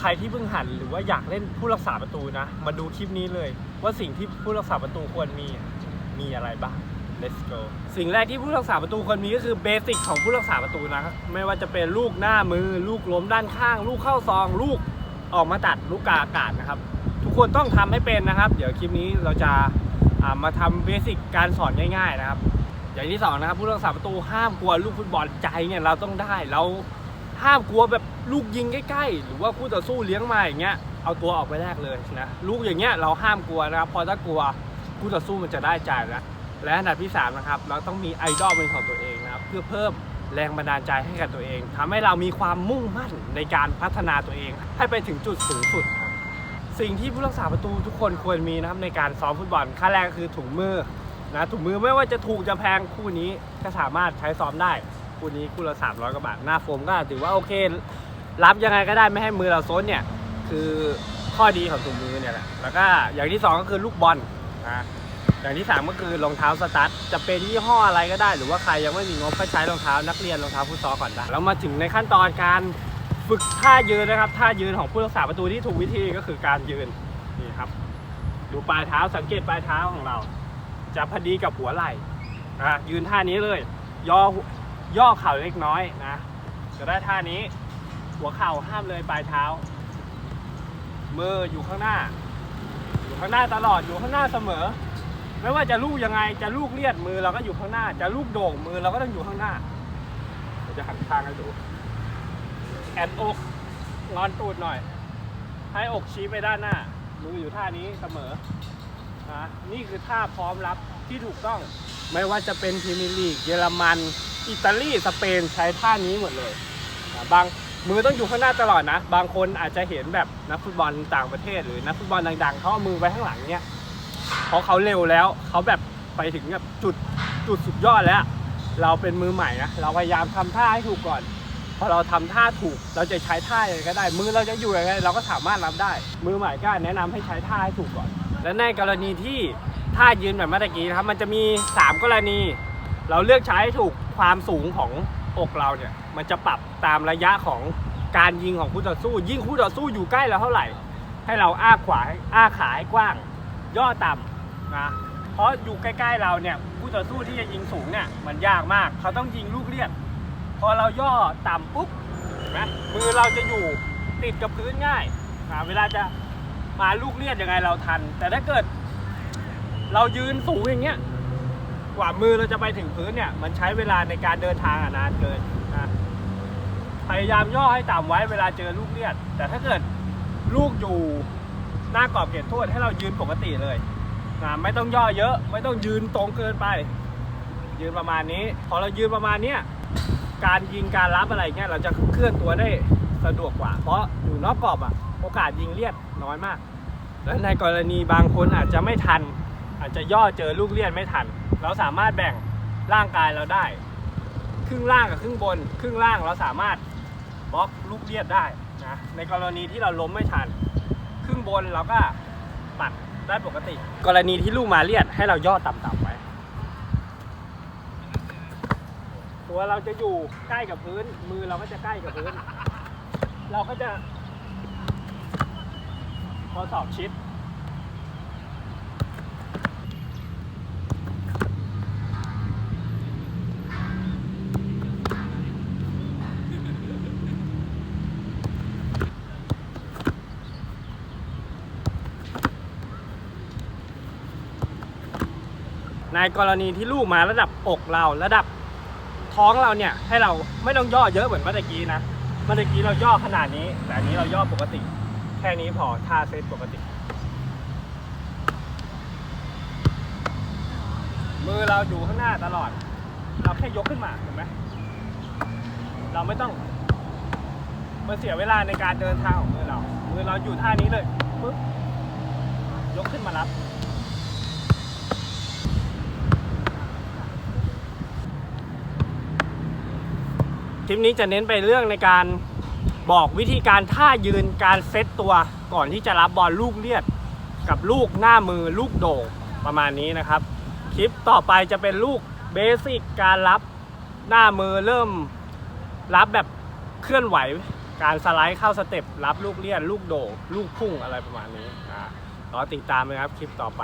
ใครที่เพิ่งหันหรือว่าอยากเล่นผู้รักษาประตูนะ มาดูคลิปนี้เลย ว่าสิ่งที่ผู้รักษาประตูควรมีมีอะไรบ้าง let's go สิ่งแรกที่ผู้รักษาประตูควรมีก็คือเบสิกของผู้รักษาประตูนะไม่ว่าจะเป็นลูกหน้ามือ ลูกล้มด้านข้าง ลูกเข้าซอง ลูกออกมาตัดลูกกาอากาศนะครับ ทุกคนต้องทำให้เป็นนะครับ เดี๋ยวคลิปนี้เราจะามาทำเบสิกการสอนง่าย ๆ นะครับ อย่างที่สองนะครับผู้รักษาประตูห้ามกลัวลูกฟุตบอลใจเนี่ยเราต้องได้เรา ห้ามกลัวแบบลูกยิงใกล้ๆ หรือว่าคู่ต่อสู้เลี้ยงมาอย่างเงี้ยเอาตัวออกไปแรกเลยนะลูกอย่างเงี้ยเราห้ามกลัวนะครับเพอถ้ากลัวคู่ต่อสู้มันจะได้ใจนะและอันดับที่สามนะครับเราต้องมีไอดอลเป็นของตัวเองนะครับเพื่อเพิ่มแรงบันดาลใจให้กับตัวเองทำให้เรามีความมุ่งมั่นในการพัฒนาตัวเอง ให้ไปถึงจุดสูงสุด สิ่งที่ผู้รักษาประตูทุกคนควรมีนะครับในการซ้อมฟุตบอลขั้นแรกคือถุงมือนะถุงมือไม่ว่าจะถูกจะแพงคู่นี้ก็สามารถใช้ซ้อมได้ คู่นี้คู่ละ300กว่าบาทหน้าโฟมก็ถือว่าโอเค รับยังไงก็ได้ไม่ให้มือเราโซนเนี่ย คือข้อดีของถุงมือเนี่ยแหละแล้วก็อย่างที่สองก็คือลูกบอลนะอย่างที่สามก็คือรองเท้าสตั๊ดจะเป็นยี่ห้ออะไรก็ได้ หรือว่าใครยังไม่มีงบก็ใช้รองเท้านักเรียนรองเท้าฟุตซอลก่อนได้แล้วมาถึงในขั้นตอนการฝึกท่ายืนนะครับท่ายืนของผู้รักษาประตูที่ถูกวิธีก็คือการยืนนี่ครับ ดูปลายเท้าสังเกตปลายเท้าของเรา จะพอดีกับหัวไหล่นะยืนท่านี้เลย ย่อ ย่อเข่าเล็กน้อยนะจะได้ท่านี้ หัวเข่าห้ามเลยปลายเท้า มืออยู่ข้างหน้า อยู่ข้างหน้าตลอดอยู่ข้างหน้าเสมอ ไม่ว่าจะลูกยังไงจะลูกเลียดมือเราก็อยู่ข้างหน้า จะลูกโด่งมือเราก็ต้องอยู่ข้างหน้าเดี๋ยวจะหันข้างให้ดูแอนอกงอนตูดหน่อย ให้อกชี้ไปด้านหน้ามืออยู่ท่านี้เสมอนะนี่คือท่าพร้อมรับที่ถูกต้อง ไม่ว่าจะเป็นพรีเมียร์ลีกเยอรมัน อิตาลีสเปนใช้ท่านี้หมดเลยนะบางมือต้องอยู่ข้างหน้าตลอดนะ บางคนอาจจะเห็นแบบนักฟุตบอลต่างประเทศหรือนักฟุตบอลดังๆเขาเอามือไว้ข้างหลังเนี่ยเพราะเขาเร็วแล้วเขาแบบไปถึงแบบจุดจุดสุดยอดแล้ว เราเป็นมือใหม่นะเราพยายามทำท่าให้ถูกก่อนพอเราทำท่าถูกเราจะใช้ท่ายังไงก็ได้ มือเราจะอยู่ยังไงเราก็สามารถรับได้ มือใหม่ก็แนะนำให้ใช้ท่าให้ถูกก่อน และในกรณีที่ท่ายืนแบบเมื่อกี้นะครับมันจะมี 3 กรณี เราเลือกใช้ถูกความสูงของอกเราเนี่ย มันจะปรับตามระยะของการยิงของคู่ต่อสู้ ยิ่งคู่ต่อสู้อยู่ใกล้เราเท่าไหร่ ให้เราอ้าขวาอ้าขาให้กว้าง ย่อต่ำนะเพราะอยู่ใกล้ๆเราเนี่ยคู่ต่อสู้ที่จะยิงสูงเนี่ยมันยากมาก เขาต้องยิงลูกเลียดพอเราย่อต่ำปุ๊บเห็นไหมมือเราจะอยู่ติดกับพื้นง่ายอ่าเวลาจะมาลูกเลียดยังไงเราทัน แต่ถ้าเกิด เรายืนสูงอย่างเงี้ย ว่ามือเราจะไปถึงพื้นเนี่ย มันใช้เวลาในการเดินทางนานเกินนะพยายามย่อให้ต่ำไว้เวลาเจอลูกเลียด แต่ถ้าเกิดลูกอยู่หน้ากรอบเขตโทษให้เรายืนปกติเลยนะไม่ต้องย่อเยอะ ไม่ต้องยืนตรงเกินไป ยืนประมาณนี้ พอเรายืนประมาณเนี้ยการยิงการรับอะไรเงี้ยเราจะเคลื่อนตัวได้สะดวกกว่า เพราะอยู่นอกกรอบอะโอกาสยิงเลียดน้อยมาก และในกรณีบางคนอาจจะไม่ทัน อาจจะย่อเจอลูกเลียดไม่ทัน เราสามารถแบ่งร่างกายเราได้ ครึ่งล่างกับครึ่งบน ครึ่งล่างเราสามารถบล็อกลูกเลียดได้นะในกรณีที่เราล้มไม่ทัน ครึ่งบนเราก็ปัดได้ปกติ กรณีที่ลูกมาเลียดให้เราย่อต่ำๆไว้ตัวเราจะอยู่ใกล้กับพื้น มือเราก็จะใกล้กับพื้น เราก็จะพอสอบชิด ในกรณีที่ลูกมาระดับอกเราระดับท้องเราเนี่ยให้เราไม่ต้องย่อเยอะเหมือนเมื่อกี้นะเมื่อกี้เราย่อขนาดนี้ แต่อันนี้เราย่อปกติ แค่นี้พอท่าเซตปกติ มือเราอยู่ข้างหน้าตลอด เราแค่ยกขึ้นมาเห็นไหมเราไม่ต้องมาเสียเวลาในการเดินทางของมือเรา มือเราอยู่ท่านี้เลยปึ๊บยกขึ้นมารับ ลิปนี้จะเน้นไปเรื่องในการบอกวิธีการท่ายืนการเซตตัวก่อนที่จะรับบอลลูกเลียด กับลูกหน้ามือลูกโด่งประมาณนี้นะครับ คลิปต่อไปจะเป็นลูกเบสิกการรับหน้ามือเริ่มรับแบบเคลื่อนไหว การสไลด์เข้าสเต็ปรับลูกเลียนลูกโด่งลูกพุ่งอะไรประมาณนี้อ่ารอติดตามเลยครับคลิปต่อไป